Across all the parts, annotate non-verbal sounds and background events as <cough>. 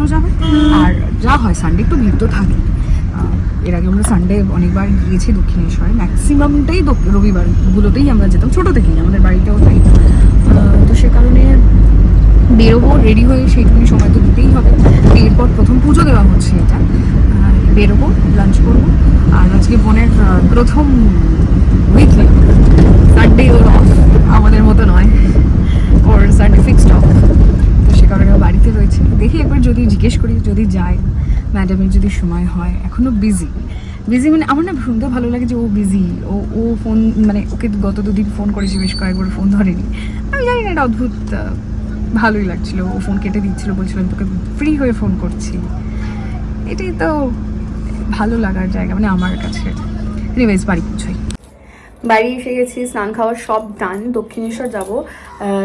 পৌঁছানো যাবে। আর যা হয় সানডে একটু ভিড় তো থাকে। এর আগে আমরা সানডে অনেকবার গিয়েছি দক্ষিণেশ্বরে। ম্যাক্সিমামটাই রবিবারগুলোতেই আমরা যেতাম ছোটো থেকেই, আমাদের বাড়িতেও তাই। তো সে কারণে বেরোবো রেডি হয়ে সেইটুকুনি সময় তো দিতেই হবে। এরপর প্রথম পুজো দেওয়া হচ্ছে এটা। বেরোবো লাঞ্চ করব। আর আজকে বোনের প্রথম উইকলি সানডে ওর অফ আমাদের মতো নয়। ওর সানডে ফিক্সড অফ সে কারণে বাড়িতে রয়েছে। দেখি একবার যদি জিজ্ঞেস করি, যদি যায় ম্যাডামের যদি সময় হয় এখনও বিজি বিজি মানে আমার না শুনতে ভালো লাগে যে ও বিজি ও ও ফোন মানে ওকে গত দুদিন ফোন করেছি, বেশ কয়েকবার ফোন ধরেনি। আমি জানি না, এটা অদ্ভুত ভালোই লাগছিল। ও ফোন কেটে দিচ্ছিল বলছিলাম তোকে ফ্রি হয়ে ফোন করছি। এটাই তো ভালো লাগার জায়গা মানে আমার কাছে। এনিওয়েজ বাড়ি পৌঁছই। বাড়ি এসে গেছি, স্নান খাওয়ার সব ডান দক্ষিণেশ্বর যাব।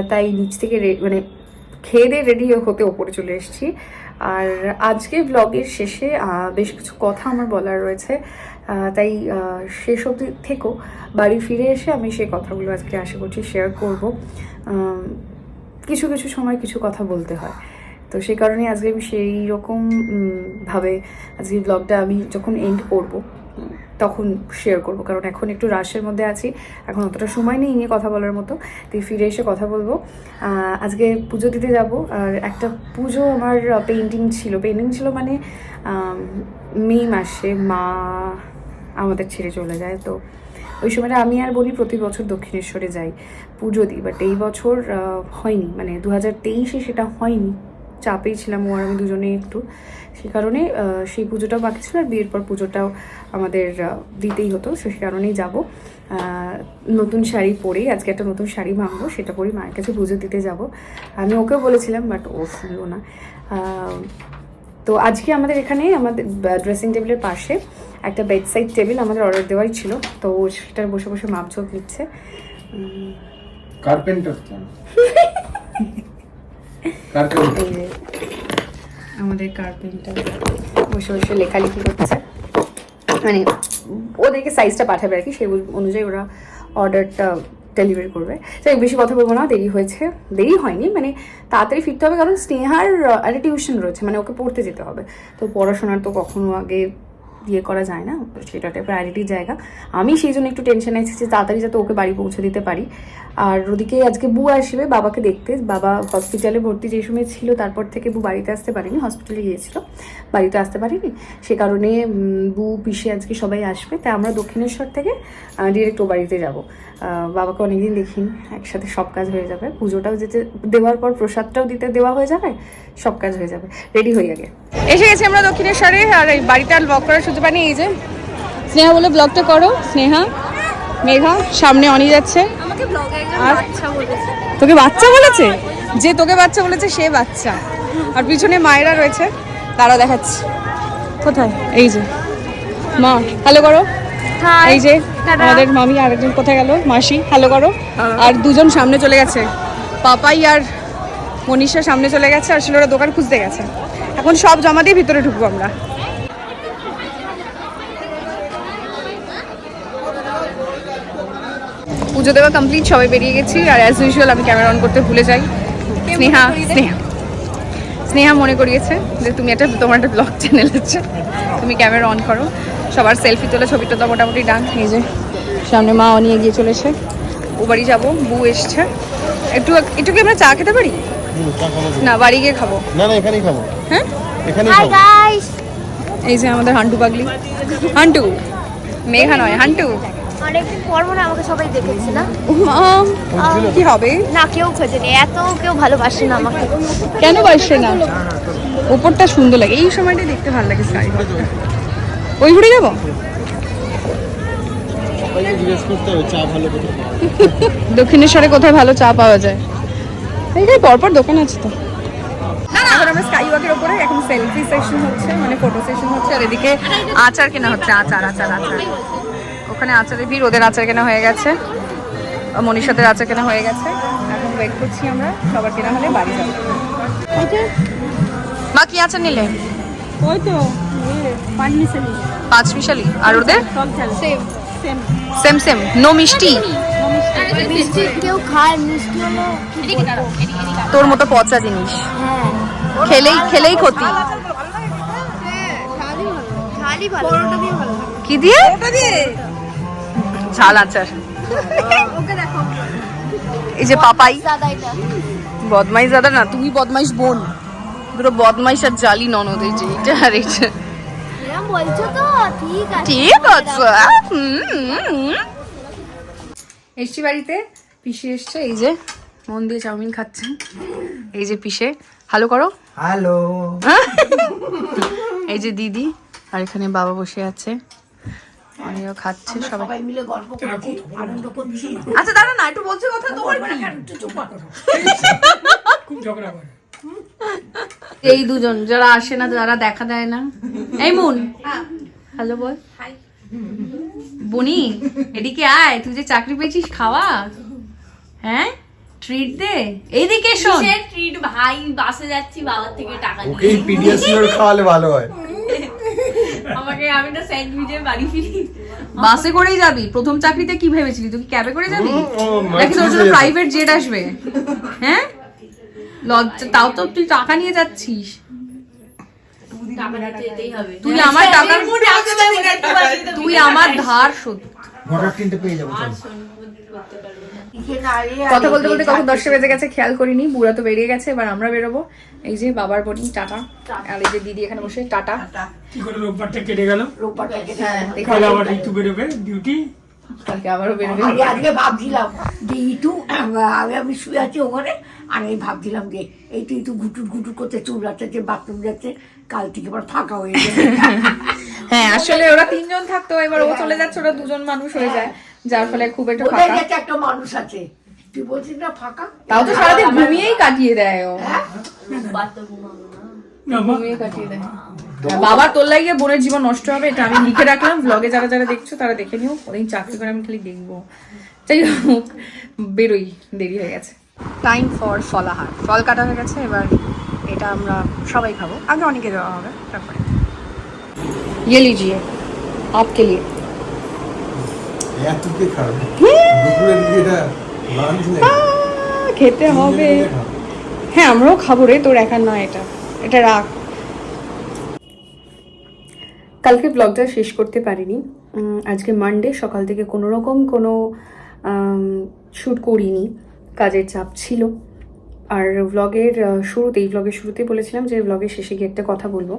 তাই নিচ থেকে মানে খেয়ে রেডি হতে ওপরে চলে এসেছি। আর আজকে ব্লগের শেষে বেশ কিছু কথা আমার বলার রয়েছে। তাই শেষ অবধি থেকেও বাড়ি ফিরে এসে আমি সেই কথাগুলো আজকে আশা করছি শেয়ার করব। কিছু কিছু সময় কিছু কথা বলতে হয়। তো সেই কারণে আজকে আমি সেই রকম ভাবে আজকে ব্লগটা আমি যখন এন্ড করব তখন শেয়ার করব। কারণ এখন একটু রাশের মধ্যে আছি। এখন অতটা সময় নেই নিয়ে কথা বলার মতো। তাই ফিরে এসে কথা বলব। আজকে পুজো দিতে যাব। আর একটা পুজো আমার পেন্টিং ছিল। পেন্টিং ছিল মানে মে মাসে মা আমাদের ছেড়ে চলে যায়। তো ওই সময়টা আমি আর বলি প্রতি বছর দক্ষিণেশ্বরে যাই পুজো দিই। বাট এই বছর হয়নি। মানে দু হাজার তেইশে সেটা হয়নি। চাপেই ছিলাম ও আর আমি দুজনেই একটু। সেই কারণে সেই পুজোটাও বাকি ছিল আর বিয়ের পর পুজোটাও আমাদের দিতেই হতো। সে কারণেই যাব। নতুন শাড়ি পরেই আজকে একটা নতুন শাড়ি ভাঙবো সেটা পরেই মায়ের কাছে পুজো দিতে যাব। আমি ওকেও বলেছিলাম বাট ও শুনলো না। তো আজকে আমাদের এখানে আমাদের ড্রেসিং টেবিলের পাশে একটা বেডসাইড টেবিল আমাদের অর্ডার দেওয়াই ছিল। তো ও সেটার বসে বসে মাপঝোপ নিচ্ছে। কার্পেন্টার <laughs> তো কার্পেন্টার এই যে আমাদের কার্পেন্টার বসে বসে লেখালেখি করছে। মানে ওদেরকে সাইজটা পাঠাবে আর কি, সেই অনুযায়ী ওরা অর্ডারটা ডেলিভারি করবে। তাই বেশি কথা বলব না, দেরি হয়েছে। দেরি হয়নি মানে তাড়াতাড়ি ফিরতে হবে, কারণ স্নেহার একটা টিউশন রয়েছে মানে ওকে পড়তে যেতে হবে। তো পড়াশোনার তো কখনো আগে ইয়ে করা যায় না সেটা একটা প্রায়োরিটির জায়গা। আমি সেই জন্য একটু টেনশন যে তাড়াতাড়ি যাতে ওকে বাড়ি পৌঁছে দিতে পারি। আর ওদিকে আজকে বু আসবে বাবাকে দেখতে। বাবা হসপিটালে ভর্তি যে সময় ছিল, তারপর থেকে বু বাড়িতে আসতে পারেনি হসপিটালে গিয়েছিল। বাড়িতে আসতে পারিনি। সে কারণে বু পিসে আজকে সবাই আসবে। তাই আমরা দক্ষিণেশ্বর থেকে ডিরেক্ট ও বাড়িতে যাব। বাবাকে অনেকদিন দেখিনি। একসাথে সব কাজ হয়ে যাবে। পুজোটাও যেতে, দেওয়ার পর প্রসাদটাও দিতে দেওয়া হয়ে যাবে, সব কাজ হয়ে যাবে। রেডি হয়ে আগে। এসে গেছি আমরা দক্ষিণেশ্বরে, আর এই বাড়িতে আর ব্লগ সুযোগ পাইনি এই যে। স্নেহা বলে ব্লগটা করো স্নেহা। মেঘা সামনে অনি যাচ্ছে। একজন আর? তোকে বাচ্চা বলেছে? যে তোকে বাচ্চা বলেছে সে বাচ্চা। আর পিছনে মায়েরা রয়েছে। তারা দেখাচ্ছে। কোথায়? এই যে। মা হ্যালো করো। এই যে আমাদের মামি আরেকজন কোথায় গেল? মাসি হ্যালো করো। আর দুজন সামনে চলে গেছে। পাপাই আর মনীষা সামনে চলে গেছে। আর ওরা দোকান খুঁজতে গেছে। এখন সব জমা দিয়ে ভিতরে ঢুকবো আমরা। পুজো দেওয়া কমপ্লিট সবাই বেরিয়ে গেছি। আর অ্যাজ ইউজুয়াল আমি ক্যামেরা অন করতে ভুলে যাই। স্নেহা স্নেহা। স্নেহা মনে করিয়েছে যে তুমি একটা তোমার একটা ব্লগ চ্যানেল আছে। তুমি ক্যামেরা অন করো। সবার সেলফি তোলা ছবিটা তো মোটামুটি ডান এই যে সামনে মা নিয়ে গিয়ে চলেছে ও বাড়ি যাব বউ এসছে। একটু একটু কি আমরা চা খেতে পারি? না বাড়ি গিয়ে খাব। না না এখানেই খাব। হ্যাঁ? এখানেই খাব। গাইস এই যে আমাদের হান্টু পাগলি। হান্টু মেঘা নয় হান্টু। অনেকদিন পর মনে আমাকে সবাই দেখেছে না? কি হবে? না কেউ খোঁজেনি এত কেউ ভালোবাসে না আমাকে। কেন বাসছে না? ওপরটা সুন্দর লাগে এই সময়টা দেখতে ভালো লাগে স্কাই। ওই ঘুরে যাব। দক্ষিণেশ্বরে কোথায় ভালো চা পাওয়া যায়? এইখানে পরপর দোকান আছে তো। এখন আমরা স্কাই ওয়াকের ওপরে এখন সেলফি সেশন হচ্ছে মানে ফটো সেশন হচ্ছে আর এদিকে আচার কেনা হচ্ছে আচার আচার আচার। ওখানে আচারের ভিড় ওদের আচার কেনা হয়ে গেছে। মনীষাদের আচার কেনা হয়ে গেছে। এখন ওয়েট করছি আমরা সবার কেনা হলে বাড়ি যাব। মা কি আচার নিলে? ওই তো পাঁচ মিশালি। আর ওদের? Same same same same no মিষ্টি? তোর মতো পচা জিনিস। হ্যাঁ। খেলেই খেলেই ক্ষতি। ভালো কি দিয়ে। ঝাল আচার এই যে পাপাই। বদমাইশ দাদা না তুমি বদমাইশ বোন। দুটো বদমাইশ আর জালি ননদ এই যে এটা আর তো ঠিক আছে। ঠিক এসছি বাড়িতে পিসে এসছে এই যে মন দিয়ে চাউমিন খাচ্ছে। এই যে পিসে ভালো করো। হ্যালো। এই যে দিদি আর এখানে বাবা বসে আছে। আমিও খাচ্ছে সবাই। মিলে গল্প করছি আনন্দ করছি। আচ্ছা দাঁড়া না একটু বলছে কথা তোমার কি? একটু চুপ করো। এই দুজন যারা আসে না যারা দেখা দেয় না। এই মুন। হ্যালো বল বনি এদিকে আয় তুই যে চাকরি পেয়েছিস খাওয়া? হ্যাঁ? ট্রিট দে। এইদিকে শোন। ট্রিট ভাই বাসে যাচ্ছি বাবার থেকে টাকা নিয়ে। ওকেই পিডিয়াসিওর খাওয়ালে ভালো হয়। <laughs> আমাকে আমি না স্যান্ডউইচের বাড়ি ফিরি। বাসে করেই যাবি? প্রথম চাকরিতে কি ভেবেছিলি? তুই কি ক্যাবে করে যাবি? নাকি তোর জন্য প্রাইভেট জেট আসবে। হ্যাঁ? লজ্জা তাও তো তুই টাকা নিয়ে যাচ্ছিস। তুই আমার টাকার তুই আমার ধার শোধ। পেয়ে যাব কথা বলতে বলতে কখন দশটা বেজে গেছে খেয়াল করিনি বুড়া তো বেরিয়ে গেছে এবার আমরা বেরোবো। এই যে বাবার বোনি টাটা। আর এই যে দিদি এখানে বসে টাটা। কি করে রোববারটা কেটে গেল? রোববার থেকে হ্যাঁ আবার বেরোবে ডিউটি কালকে আবারও বেরোবে। আমি আজকে ভাবছিলাম যে ইটু আমি আমি শুয়ে আছি ওখানে আর আমি ভাবছিলাম যে এই তো ইটু ঘুটুর ঘুটুর করতে চুল যাচ্ছে বাথরুম যাচ্ছে কাল থেকে আবার ফাঁকা হয়ে যাবে। হ্যাঁ আসলে ওরা তিনজন থাকতো এবার ও চলে যাচ্ছে ওরা দুজন মানুষ হয়ে যায়। যার ফলে খুব একটা ফাঁকা। একটা মানুষ আছে। তুই বলছিস না ফাঁকা? তাও তো সারাদিন হ্যাঁ? ঘুমিয়েই কাটিয়ে দেয় ও। ঘুমিয়ে কাটিয়ে দেয়। বাবা তোর লাগিয়ে বোনের জীবন নষ্ট হবে এটা আমি লিখে রাখলাম। ব্লগে যারা যারা দেখছ তারা দেখে নিও। ওদিন চাকরি করে আমি খালি দেখব। যাই হোক বেরোই দেরি হয়ে গেছে। Time for ফলাহার। ফল কাটা হয়ে গেছে এবার এটা আমরা সবাই খাব। আগে অনেকে দেওয়া হবে তারপরে। ইয়ে লিজিয়ে আপকে লিয়ে। এত খাবে দুপুরের দিকে এটা লাঞ্চ নেই। খেতে হবে। হ্যাঁ আমরাও খাব রে তোর একার নয় এটা। এটা রাখ। কালকে ব্লগটা শেষ করতে পারিনি। আজকে মানডে সকাল থেকে কোনো রকম কোনো শ্যুট করিনি। কাজের চাপ ছিল। আর ব্লগের শুরুতে এই ব্লগের শুরুতে বলেছিলাম যে ব্লগের শেষে গিয়ে একটা কথা বলব।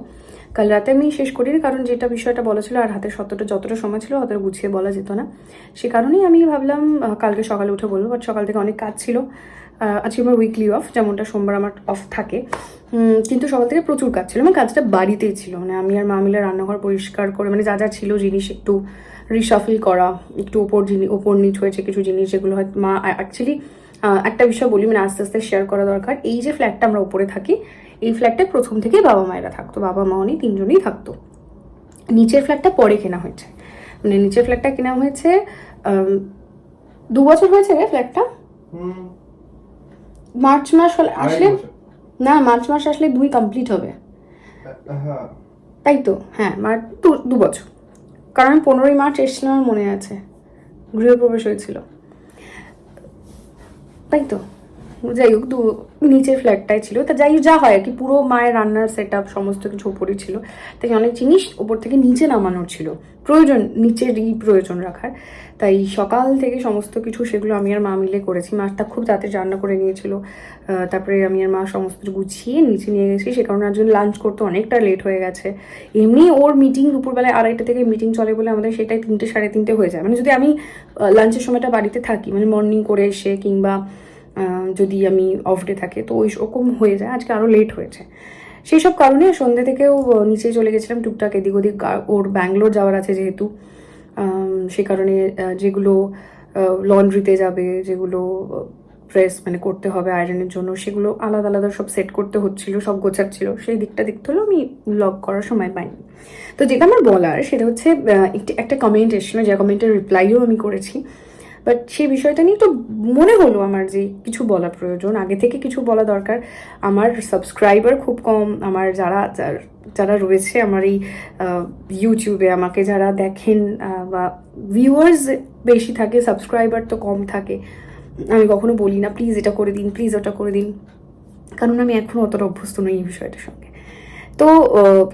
কাল রাতে আমি শেষ করিনি, কারণ যেটা বিষয়টা বলা ছিল আর হাতে সতটা যতটা সময় ছিল অতটা গুছিয়ে বলা যেত না। সে কারণেই আমি ভাবলাম কালকে সকালে উঠে বলব বাট সকাল থেকে অনেক কাজ ছিল। আজকে আমার উইকলি অফ যেমনটা সোমবার আমার অফ থাকে। কিন্তু সকাল থেকে প্রচুর কাজ ছিল এবং কাজটা বাড়িতেই ছিল। মানে আমি আর মা মিলে রান্নাঘর পরিষ্কার করে মানে যা যা ছিল জিনিস একটু রিসাফিল করা, একটু ওপর জিনিস ওপর নিচ হয়েছে কিছু জিনিস যেগুলো হয়, মা অ্যাকচুয়ালি একটা বিষয় বলি মানে আস্তে আস্তে শেয়ার করা দরকার। এই যে ফ্ল্যাটটা আমরা উপরে থাকি এই ফ্ল্যাটটা প্রথম থেকেই বাবা মায়েরা থাকতো বাবা মা উনি তিনজনেই থাকতো। নিচের ফ্ল্যাটটা পরে কেনা হয়েছে। মানে নিচের ফ্ল্যাটটা কেনা হয়েছে দু বছর হয়েছে রে ফ্ল্যাটটা মার্চ মাস হলে আসলে না মার্চ মাস আসলে দুই কমপ্লিট হবে। হ্যাঁ। তাই তো? হ্যাঁ মার্চ দু দু বছর। কারণ আমি পনেরোই মার্চ এসেছিলাম আমার মনে আছে গৃহপ্রবেশ হয়েছিল। তাই তো? যাই হোক দু নিচের ফ্ল্যাটটাই ছিল। তা যাই যা হয় কি, পুরো মায়ের রান্নার সেট আপ সমস্ত কিছু ওপরই ছিল। তাই অনেক জিনিস ওপর থেকে নিচে নামানোর ছিল। প্রয়োজন, নিচেরই প্রয়োজন রাখার। তাই সকাল থেকে সমস্ত কিছু সেগুলো আমি আর মা মিলে করেছি। মাটা খুব তাড়াতাড়ি রান্না করে নিয়েছিল। তারপরে আমি আর মা সমস্ত কিছু গুছিয়ে নিচে নিয়ে গেছি। সে কারণে আজকে লাঞ্চ করতে অনেকটা লেট হয়ে গেছে। এমনি ওর মিটিং দুপুরবেলায় আড়াইটা থেকে মিটিং চলে বলে আমাদের সেটাই তিনটে, সাড়ে তিনটে হয়ে যায়। মানে যদি আমি লাঞ্চের সময়টা বাড়িতে থাকি মানে মর্নিং করে এসে কিংবা যদি আমি অফ ডে থাকে, তো ওই রকম হয়ে যায়। আজকে আরও লেট হয়েছে। সেই সব কারণে সন্ধ্যে থেকেও নিচে চলে গেছিলাম। টুকটাক এদিক ওদিক ওর ব্যাঙ্গালোর যাওয়ার আছে যেহেতু। সে কারণে যেগুলো লন্ড্রিতে যাবে, যেগুলো প্রেস মানে করতে হবে আয়রনের জন্য, সেগুলো আলাদা আলাদা সব সেট করতে হচ্ছিল, সব গোছাচ্ছিল। সেই দিকটা দেখতে হলেও আমি লগ করার সময় পাইনি। তো যেটা আমার বলার, সেটা হচ্ছে একটি, একটা কমেন্ট এসেছিল, যে কমেন্টের রিপ্লাইও আমি করেছি। বাট সেই বিষয়টা নিয়ে তো মনে হলো আমার যে কিছু বলা প্রয়োজন। আগে থেকে কিছু বলা দরকার। আমার সাবস্ক্রাইবার খুব কম। আমার যারা, যার- যারা রয়েছে, আমার এই ইউটিউবে আমাকে যারা দেখেন বা ভিউয়ার্স বেশি থাকে সাবস্ক্রাইবার তো কম থাকে। আমি কখনো বলি না, প্লিজ এটা করে দিন, প্লিজ ওটা করে দিন। কারণ আমি এখনও অতটা অভ্যস্ত নই এই বিষয়টার সঙ্গে। তো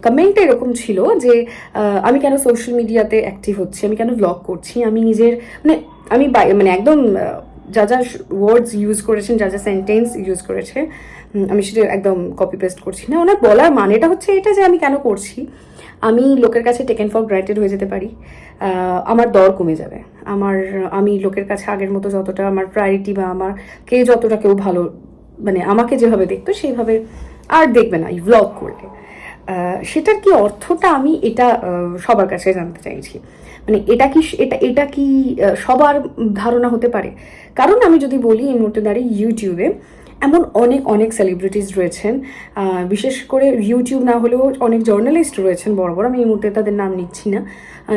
কমেন্টটা এরকম ছিল যে আমি কেন সোশ্যাল মিডিয়াতে অ্যাক্টিভ হচ্ছি? আমি কেন ব্লগ করছি? আমি নিজের মানে আমি মানে একদম যা যা ওয়ার্ডস ইউজ করেছেন, যা যা সেন্টেন্স ইউজ করেছে আমি সেটা একদম কপি পেস্ট করছি না। ওনার বলার মানেটা হচ্ছে এটা যে আমি কেন করছি? আমি লোকের কাছে টেকেন ফর গ্রান্টেড হয়ে যেতে পারি। আমার দর কমে যাবে। আমার, আমি লোকের কাছে আগের মতো যতটা আমার প্রায়োরিটি বা আমার কে যতটা কেউ ভালো মানে আমাকে যেভাবে দেখতো, সেইভাবে আর দেখবে না। এই ভ্লগ করলে। সেটার কি অর্থটা আমি এটা সবার কাছে জানতে চাইছি। মানে এটা কি, এটা এটা কি সবার ধারণা হতে পারে? কারণ আমি যদি বলি এই মুহূর্তে দাঁড়িয়ে ইউটিউবে, এমন অনেক অনেক সেলিব্রিটিস রয়েছেন বিশেষ করে ইউটিউব না হলেও অনেক জার্নালিস্ট রয়েছেন, বড় বড়, আমি এই মুহূর্তে তাদের নাম নিচ্ছি না।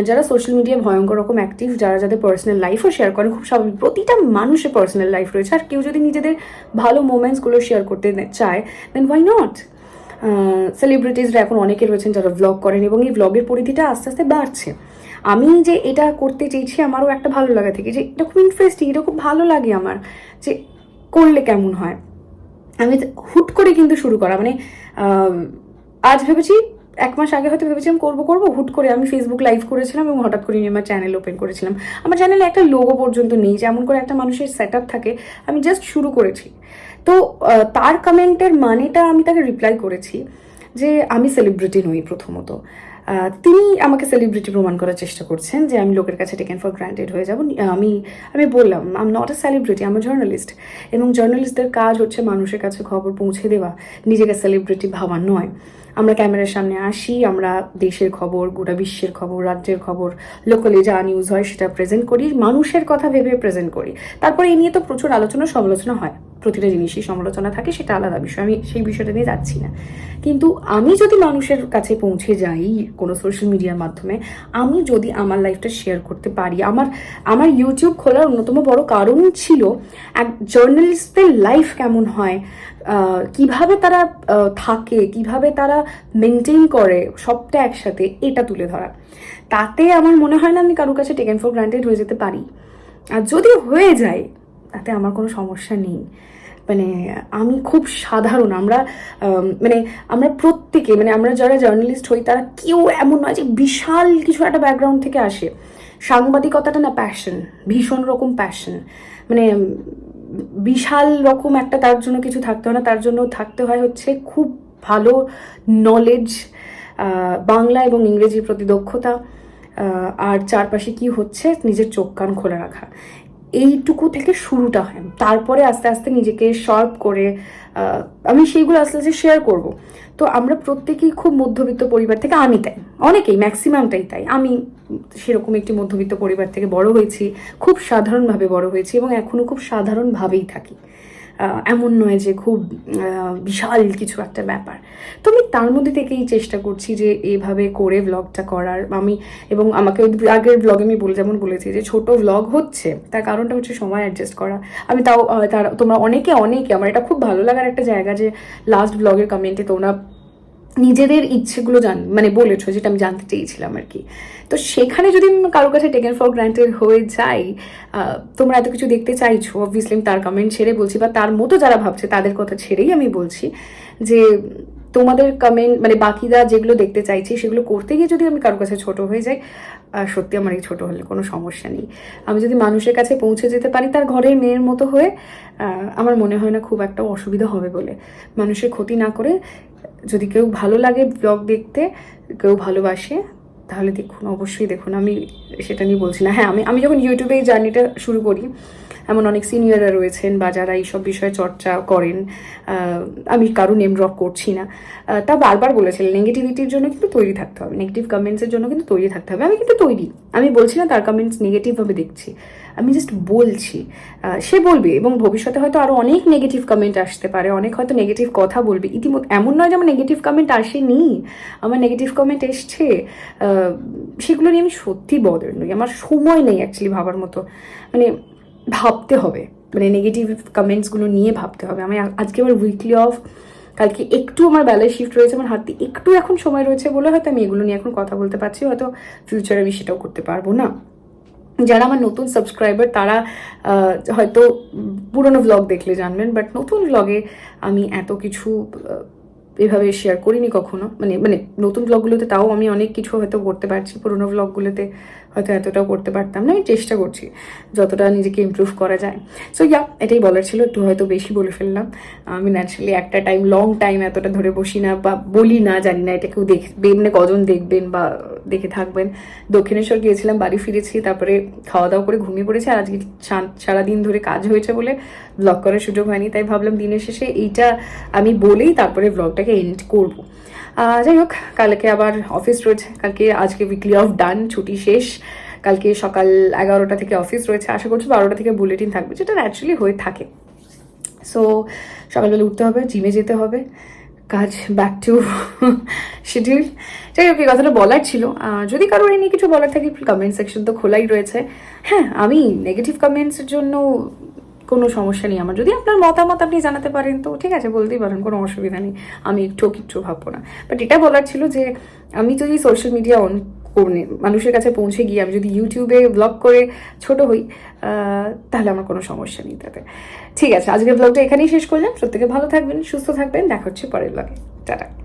যারা সোশ্যাল মিডিয়ায় ভয়ঙ্কর রকম অ্যাক্টিভ যারা যাদের পার্সোনাল লাইফও শেয়ার করেন, খুব স্বাভাবিক, প্রতিটা মানুষের পার্সোনাল লাইফ রয়েছে। আর কেউ যদি নিজেদের ভালো মোমেন্টসগুলো শেয়ার করতে চায় দেন ওয়াই নট সেলিব্রিটিসরা এখন অনেকে রয়েছেন যারা ভ্লগ করেন এবং এই ভ্লগের পরিধিটা আস্তে আস্তে বাড়ছে। আমি যে এটা করতে চেয়েছি, আমারও একটা ভালো লাগা থেকে যে এটা খুব ইন্টারেস্টিং এটা খুব ভালো লাগে আমার যে করলে কেমন হয়। আমি হুট করে কিন্তু শুরু করা মানে আজ ভেবেছি, এক মাস আগে হয়তো ভেবেছিলাম করব করব, হুট করে আমি ফেসবুক লাইভ করেছিলাম এবং হঠাৎ করে আমি আমার চ্যানেল ওপেন করেছিলাম। আমার চ্যানেলে একটা লোগো পর্যন্ত নেই, যেমন করে একটা মানুষের সেট থাকে, আমি জাস্ট শুরু করেছি। তো তার কমেন্টের মানেটা আমি তাকে রিপ্লাই করেছি যে আমি সেলিব্রিটি নই প্রথমত। তিনি আমাকে সেলিব্রিটি প্রমাণ করার চেষ্টা করছেন যে আমি লোকের কাছে টেকেন ফর গ্রান্টেড হয়ে যাব। আমি আমি বললাম আম নট এ সেলিব্রিটি আমি জার্নালিস্ট এবং জার্নালিস্টদের কাজ হচ্ছে মানুষের কাছে খবর পৌঁছে দেওয়া, নিজেকে সেলিব্রিটি ভাবা নয়। আমরা ক্যামেরার সামনে আসি, আমরা দেশের খবর, গোটা বিশ্বের খবর, রাজ্যের খবর, লোকালে যা নিউজ হয় সেটা প্রেজেন্ট করি, মানুষের কথা ভেবে প্রেজেন্ট করি। তারপরে এই নিয়ে তো প্রচুর আলোচনা সমালোচনা হয়, প্রতিটা জিনিসই সমালোচনা থাকে, সেটা আলাদা বিষয়, আমি সেই বিষয়টা নিয়ে যাচ্ছি না। কিন্তু আমি যদি মানুষের কাছে পৌঁছে যাই কোনো সোশ্যাল মিডিয়ার মাধ্যমে, আমি যদি আমার লাইফটা শেয়ার করতে পারি, আমার আমার ইউটিউব খোলার অন্যতম বড় কারণ ছিল এক জার্নালিস্টদের লাইফ কেমন হয় কীভাবে তারা থাকে, কীভাবে তারা মেনটেন করে সবটা একসাথে, এটা তুলে ধরা। তাতে আমার মনে হয় না আমি কারোর কাছে টেকেন ফর গ্রান্টেড হয়ে যেতে পারি। আর যদি হয়ে যায়, তাতে আমার কোনো সমস্যা নেই। মানে আমি খুব সাধারণ, আমরা মানে আমরা প্রত্যেকে মানে আমরা যারা জার্নালিস্ট হই, তারা কেউ এমন নয় যে বিশাল কিছু একটা ব্যাকগ্রাউন্ড থেকে আসে। সাংবাদিকতাটা না প্যাশন ভীষণ রকম প্যাশন মানে বিশাল রকম একটা তার জন্য কিছু থাকতে হয় না। তার জন্য থাকতে হয় হচ্ছে খুব ভালো নলেজ বাংলা এবং ইংরেজির প্রতি দক্ষতা আর চারপাশে কি হচ্ছে নিজের চোখ কান খোলা রাখা। এইটুকু থেকে শুরুটা হয়। তারপরে আস্তে আস্তে নিজেকে শার্প করে আমি সেইগুলো আস্তে আস্তে শেয়ার করব। তো আমরা প্রত্যেকেই খুব মধ্যবিত্ত পরিবার থেকে, আমি তাই, অনেকেই ম্যাক্সিমামটাই তাই। আমি সেরকম একটি মধ্যবিত্ত পরিবার থেকে বড় হয়েছি, খুব সাধারণভাবে বড় হয়েছি এবং এখনও খুব সাধারণভাবেই থাকি। এমন নয় যে খুব বিশাল কিছু একটা ব্যাপার। তো আমি তার মধ্যে থেকেই চেষ্টা করছি যে এভাবে করে ব্লগটা করার। আমি এবং আমাকে আগের ব্লগে আমি বলে, যেমন বলেছি যে ছোট ব্লগ হচ্ছে, তার কারণটা হচ্ছে সময় অ্যাডজাস্ট করা। আমি তাও তার, তোমরা অনেকে অনেকে, আমার এটা খুব ভালো লাগার একটা জায়গা যে লাস্ট ব্লগের কমেন্টে তোমরা নিজেদের ইচ্ছেগুলো জান মানে বলেছ, যেটা আমি জানতে চেয়েছিলাম আর কি। তো সেখানে যদি কারোর কাছে টেকেন ফর গ্রান্টেড হয়ে যাই তোমরা এত কিছু দেখতে চাইছো অবভিয়াসলি আমি তার কমেন্ট ছেড়ে বলছি বা তার মতো যারা ভাবছে তাদের কথা ছেড়েই আমি বলছি যে তোমাদের কমেন্ট মানে বাকিরা যেগুলো দেখতে চাইছি, সেগুলো করতে গিয়ে যদি আমি কারোর কাছে ছোট হয়ে যাই সত্যি আমার এই ছোট হলে কোনো সমস্যা নেই। আমি যদি মানুষের কাছে পৌঁছে যেতে পারি তার ঘরের মেয়ের মতো হয়ে আমার মনে হয় না খুব একটা অসুবিধা হবে বলে। মানুষের ক্ষতি না করে যদি কেউ ভালো লাগে ব্লগ দেখতে, কেউ ভালোবাসে, তাহলে দেখুন, অবশ্যই দেখুন। আমি সেটা নিয়ে বলছি না। হ্যাঁ আমি আমি যখন ইউটিউবে এই জার্নিটা শুরু করি এমন অনেক সিনিয়ররা রয়েছেন বা যারা এইসব বিষয়ে চর্চা করেন আমি কারও নেম ড্রপ করছি না। তা বারবার বলেছিলেন নেগেটিভিটির জন্য কিন্তু তৈরি থাকতে হবে নেগেটিভ কমেন্টসের জন্য কিন্তু তৈরি থাকতে হবে। আমি কিন্তু তৈরি। আমি বলছি না তার কমেন্টস নেগেটিভভাবে দেখছি। আমি জাস্ট বলছি। সে বলবে এবং ভবিষ্যতে হয়তো আরও অনেক নেগেটিভ কমেন্ট আসতে পারে, অনেক হয়তো নেগেটিভ কথা বলবে। ইতিমধ্যে এমন নয় যে আমার নেগেটিভ কমেন্ট আসেনি। আমার নেগেটিভ কমেন্ট এসছে। সেগুলো নিয়ে আমি সত্যি বদর নই। আমার সময় নেই অ্যাকচুয়ালি ভাবার মতো। মানে ভাবতে হবে। মানে নেগেটিভ কমেন্টসগুলো নিয়ে ভাবতে হবে। আমি আজকে আমার উইকলি অফ কালকে একটু আমার বেলায় শিফট রয়েছে, আমার হাতে একটু এখন সময় রয়েছে বলে হয়তো আমি এগুলো নিয়ে এখন কথা বলতে পারছি, হয়তো ফিউচারে আমি সেটাও করতে পারব না। যারা আমার নতুন সাবস্ক্রাইবার তারা হয়তো পুরনো ব্লগ দেখলে জানবেন বাট নতুন ব্লগে আমি এত কিছু এভাবে শেয়ার করিনি কখনো। মানে মানে নতুন ব্লগগুলোতে তাও আমি অনেক কিছু হয়তো করতে পারছি, পুরোনো ব্লগগুলোতে হয়তো এতটাও করতে পারতাম না, আমি চেষ্টা করছি যতটা নিজেকে ইমপ্রুভ করা যায়। সো ইয়া এটাই বলার ছিল, একটু হয়তো বেশি বলে ফেললাম। আমি ন্যাচারালি একটা টাইম লং টাইম এতটা ধরে বসি না বা বলি না, জানি না, এটা কেউ দেখবে মানে কজন দেখবেন বা দেখে থাকবেন। দক্ষিণেশ্বর গিয়েছিলাম, বাড়ি ফিরেছি, তারপরে খাওয়া দাওয়া করে ঘুমিয়ে পড়েছি। আর আজকে সারাদিন ধরে কাজ হয়েছে বলে ব্লগ করার সুযোগ হয়নি, তাই ভাবলাম দিনের শেষে এইটা আমি বলেই তারপরে ব্লগটাকে এন্ড করব। যাই হোক, কালকে আবার অফিস রয়েছে। কালকে আজকে উইকলি অফ ডান ছুটি শেষ। কালকে সকাল এগারোটা থেকে অফিস রয়েছে। আশা করছি বারোটা থেকে বুলেটিন থাকবে, যেটা ন্যাচারালি হয়ে থাকে। সো সকালবেলা উঠতে হবে জিমে যেতে হবে। কাজ ব্যাক টু শিডিউল যাই হোক, এই কথাটা বলার ছিল। যদি কারোর এই নিয়ে কিছু বলার থাকে কমেন্ট সেকশন তো খোলাই রয়েছে। হ্যাঁ আমি নেগেটিভ কমেন্টসের জন্য কোনো সমস্যা নেই। আমার যদি আপনার মতামত আপনি জানাতে পারেন, তো ঠিক আছে, বলতেই পারেন, কোনো অসুবিধা নেই। আমি একটু কিচ্ছু ভাববো না। বাট এটা বলার ছিল যে, আমি যদি সোশ্যাল মিডিয়া অন মানুষের কাছে পৌঁছে গিয়ে আমি যদি ইউটিউবে ব্লগ করে ছোট হই তাহলে আমার কোনো সমস্যা নেই তাতে। ঠিক আছে, আজকের ব্লগটা এখানেই শেষ করলাম। প্রত্যেকে ভালো থাকবেন, সুস্থ থাকবেন। দেখা হচ্ছে পরের ব্লগে টাটা।